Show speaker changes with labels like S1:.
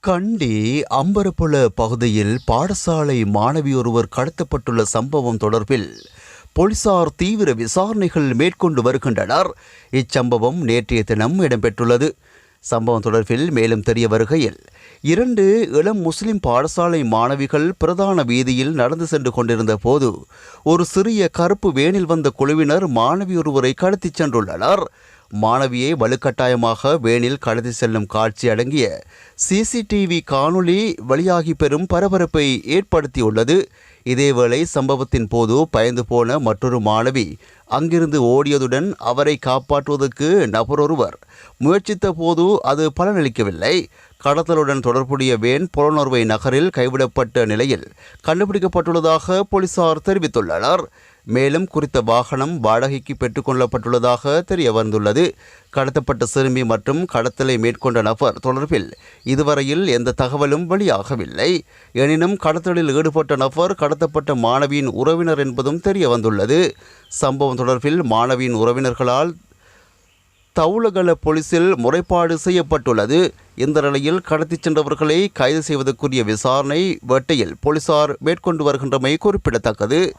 S1: கண்டி அம்பரப்புல பகுதியில் பாடசாலை மாணவி ஒருவர் கடத்தப்பட்டுள்ள சம்பவம் தொடர்பில் போலீசார் தீவிர விசாரணைகள் மேற்கொண்டு வருகின்றனர். இச்சம்பவம் நேற்றைய தினம் இடம்பெற்றுள்ளது. சம்பவம் தொடர்பில் மேலும் தெரிய வருகையில் இரண்டு இளம் முஸ்லிம் பாடசாலை மாணவிகள் பிரதான வீதியில் நடந்து சென்று கொண்டிருந்த போது ஒரு சிறிய கருப்பு வேனில் வந்த குழுவினர் மாணவி ஒருவரை கடத்திச் சென்றுள்ளனர். மாணவியை வலுக்கட்டாயமாக வேனில் கடத்தி செல்லும் காட்சி அடங்கிய சிசிடிவி காணொளி வெளியாகி பெரும் பரபரப்பை ஏற்படுத்தியுள்ளது. இதேவேளை சம்பவத்தின் போது பயந்து போன மற்றொரு மாணவி அங்கிருந்து ஓடியதுடன் அவரை காப்பாற்றுவதற்கு நபரொருவர் முயற்சித்த போது அது பலனளிக்கவில்லை. கடத்தலுடன் தொடர்புடைய வேன் புலனோர்வை நகரில் கைவிடப்பட்ட நிலையில் கண்டுபிடிக்கப்பட்டுள்ளதாக போலீசார் தெரிவித்துள்ளனர். மேலும் குறித்த வாகனம் வாடகைக்கு பெற்றுக்கொள்ளப்பட்டுள்ளதாக தெரிய வந்துள்ளது கடத்தப்பட்ட சிறுமி மற்றும் கடத்தலை மேற்கொண்ட நபர் தொடர்பில் இதுவரையில் எந்த தகவலும் வெளியாகவில்லை. எனினும் கடத்தலில் ஈடுபட்ட நபர் கடத்தப்பட்ட மாணவியின் உறவினர் என்பதும் தெரிய வந்துள்ளது சம்பவம் தொடர்பில் மாணவியின் உறவினர்களால் தவுலகல போலீசில் முறைப்பாடு செய்யப்பட்டுள்ளது. இந்த நிலையில் கடத்திச் சென்றவர்களை கைது செய்வதற்குரிய விசாரணை வேட்டையில் போலீசார் மேற்கொண்டு வருகின்றமை குறிப்பிடத்தக்கது.